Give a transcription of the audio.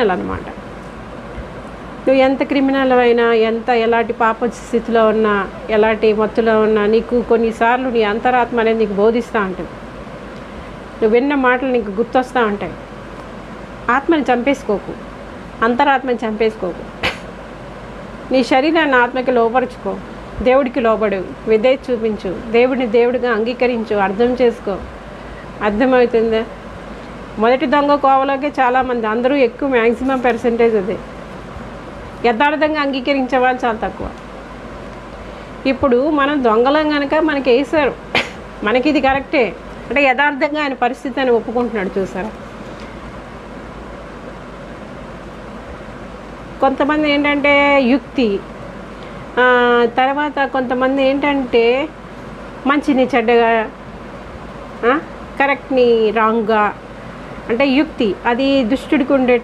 అనమాట నువ్వు ఎంత క్రిమినల్ అయినా ఎంత ఎలాంటి పాప స్థితిలో ఉన్నా ఎలాంటి మత్తులో ఉన్నా నీకు కొన్నిసార్లు నీ అంతరాత్మ అనేది నీకు బోధిస్తూ ఉంటుంది. నువ్వు విన్న మాటలు నీకు గుర్తొస్తూ ఉంటాయి. ఆత్మని చంపేసుకోకు. అంతరాత్మని చంపేసుకోకు. నీ శరీరాన్ని ఆత్మకి లోపరుచుకో. దేవుడికి లోబడు. విధేయత చూపించు. దేవుడిని దేవుడిగా అంగీకరించు. అర్థం చేసుకో. అర్థమవుతుందా? మొదటి దొంగ కోవలోకే చాలామంది అందరూ ఎక్కువ మ్యాక్సిమం పర్సంటేజ్ అదే. యథార్థంగా అంగీకరించే వాళ్ళు చాలా తక్కువ. ఇప్పుడు మనం దొంగలం కనుక మనకి వేసారు మనకి ఇది కరెక్టే. అంటే యథార్థంగా ఆయన పరిస్థితి అని ఒప్పుకుంటున్నాడు చూసారా? కొంతమంది ఏంటంటే యుక్తి. తర్వాత కొంతమంది ఏంటంటే మంచిని చెడ్డగా కరెక్ట్ని రాంగ్గా అంటే యుక్తి అది దుష్టుడికి ఉండే